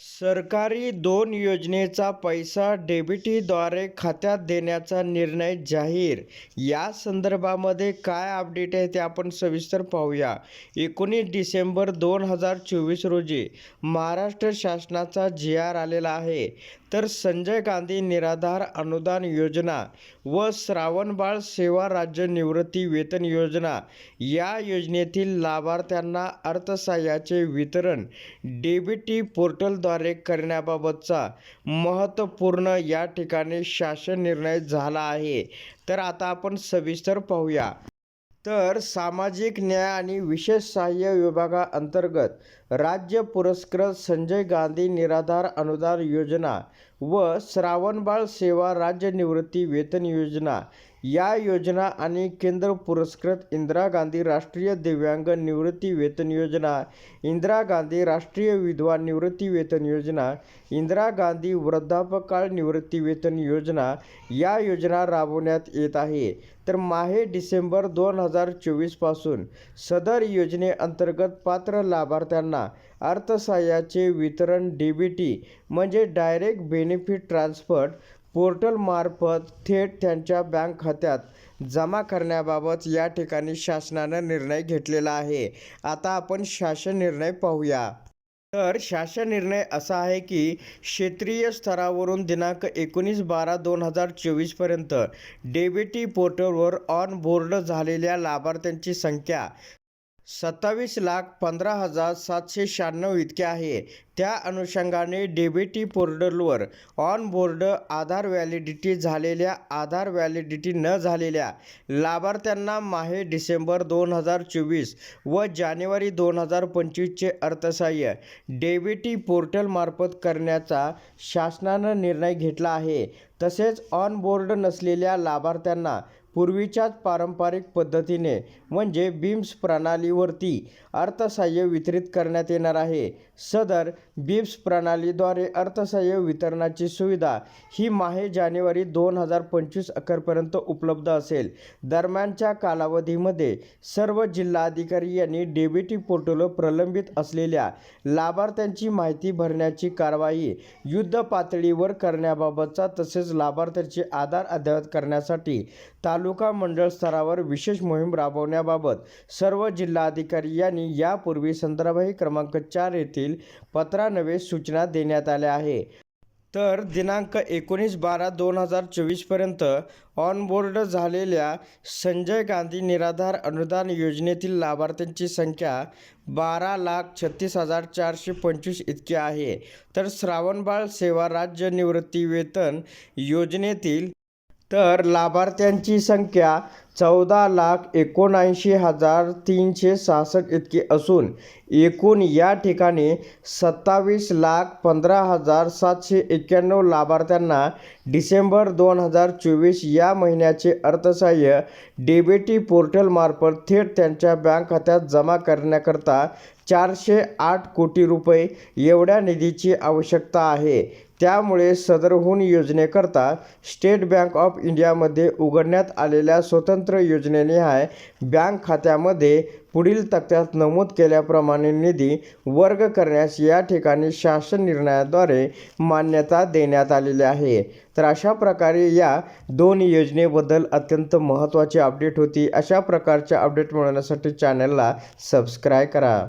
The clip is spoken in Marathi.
सरकारी दोन योजनेचा पैसा डीबीटीद्वारे खात्यात देण्याचा निर्णय जाहीर. या संदर्भामध्ये काय अपडेट आहे ते आपण सविस्तर पाहूया. एकोणीस डिसेंबर दोन हजार चोवीस रोजी महाराष्ट्र शासनाचा जी आर आलेला आहे. तर संजय गांधी निराधार अनुदान योजना व श्रावणबाळ सेवा राज्य निवृत्ती वेतन योजना या योजनेतील लाभार्थ्यांना अर्थसहाय्याचे वितरण डीबीटी पोर्टलद्वारे करण्याबाबतचा महत्त्वपूर्ण या ठिकाणी शासन निर्णय झाला आहे. तर आता आपण सविस्तर पाहूया. तर सामाजिक न्याय आणि विशेष सहाय्य विभागाअंतर्गत राज्य पुरस्कृत संजय गांधी निराधार अनुदान योजना व श्रावणबाळ सेवा राज्य निवृत्ती वेतन योजना या योजना आणि केंद्र पुरस्कृत इंदिरा गांधी राष्ट्रीय दिव्यांग निवृत्ती वेतन योजना इंदिरा गांधी राष्ट्रीय विधवा निवृत्ती वेतन योजना इंदिरा गांधी वृद्धापकाळ निवृत्ती वेतन योजना या योजना राबवण्यात येत आहे. तर माहे डिसेंबर दोन हजार चोवीसपासून सदर योजनेअंतर्गत पात्र लाभार्थ्यांना अर्थसहाय्याचे वितरण डी बी टी म्हणजे डायरेक्ट बेनिफिट ट्रान्सफर पोर्टलमार्फत थेट त्यांच्या बँक खात्यात जमा करण्याबाबत या ठिकाणी शासनानं निर्णय घेतलेला आहे. आता आपण शासन निर्णय पाहूया. तर शासन निर्णय असा आहे की क्षेत्रीय स्तरावरून दिनांक एकोणीस बारा दोन हजार चोवीसपर्यंत डेबिटी पोर्टलवर ऑन बोर्ड झालेल्या लाभार्थ्यांची संख्या सत्तावीस लाख पंधरा हजार सातशे शहाण्णव इतके आहे. त्या अनुषंगाने डेबिटी पोर्टलवर ऑन बोर्ड आधार व्हॅलिडिटी झालेल्या आधार व्हॅलिडिटी न झालेल्या लाभार्थ्यांना माहे डिसेंबर दोन हजार चोवीस व जानेवारी दोन हजार पंचवीसचे अर्थसहाय्य डेबिटी पोर्टलमार्फत करण्याचा शासनानं निर्णय घेतला आहे. तसेच ऑन बोर्ड नसलेल्या लाभार्थ्यांना पूर्वीच्याच पारंपरिक पद्धतीने म्हणजे बीम्स प्रणालीवरती अर्थसहाय्य वितरित करण्यात येणार आहे. सदर बीम्स प्रणालीद्वारे अर्थसहाय्य वितरणाची सुविधा ही माहे जानेवारी दोन हजार पंचवीस अखेरपर्यंत उपलब्ध असेल. दरम्यानच्या कालावधीमध्ये सर्व जिल्हाधिकारी यांनी डेबिटी पोर्टल प्रलंबित असलेल्या लाभार्थ्यांची माहिती भरण्याची कारवाई युद्ध पातळीवर करण्याबाबतचा तसेच लाभार्थ्यांचे आधार अद्ययावत करण्यासाठी तालुका तालुका मंडळ स्तरावर विशेष मोहीम राबवण्याबाबत सर्व जिल्हाधिकारी यांनी यापूर्वी संदर्भही क्रमांक चार येथील पत्रानवे सूचना देण्यात आल्या आहे. तर दिनांक एकोणीस बारा दोन हजार चोवीसपर्यंत ऑनबोर्ड झालेल्या संजय गांधी निराधार अनुदान योजनेतील लाभार्थ्यांची संख्या बारा लाख छत्तीस हजार चारशे पंचवीस इतकी आहे. तर श्रावणबाळ सेवा राज्य निवृत्ती वेतन योजनेतील तर लाभार्थ्यांची संख्या चौदा लाख एकोणऐंशी हजार तीनशे सहासष्ट इतकी असून एकूण या ठिकाणी सत्तावीस लाख पंधरा हजार सातशे एक्क्याण्णव लाभार्थ्यांना डिसेंबर दोन हजार चोवीस या महिन्याचे अर्थसहाय्य डेबिटी पोर्टलमार्फत थेट त्यांच्या बँक खात्यात जमा करण्याकरता चारशे आठ कोटी रुपये एवढ्या निधीची आवश्यकता आहे. त्यामुळे सदरहून योजनेकरता स्टेट बँक ऑफ इंडियामध्ये उघडण्यात आलेल्या स्वतंत्र योजनेनिहाय बँक खात्यामध्ये पुढील तक्त्यात नमूद केल्याप्रमाणे निधी वर्ग करण्यास या ठिकाणी शासन निर्णयाद्वारे मान्यता देण्यात आलेली आहे. तर अशा प्रकारे या दोन योजनेबद्दल अत्यंत महत्त्वाची अपडेट होती. अशा प्रकारच्या अपडेट मिळवण्यासाठी चॅनलला सबस्क्राईब करा.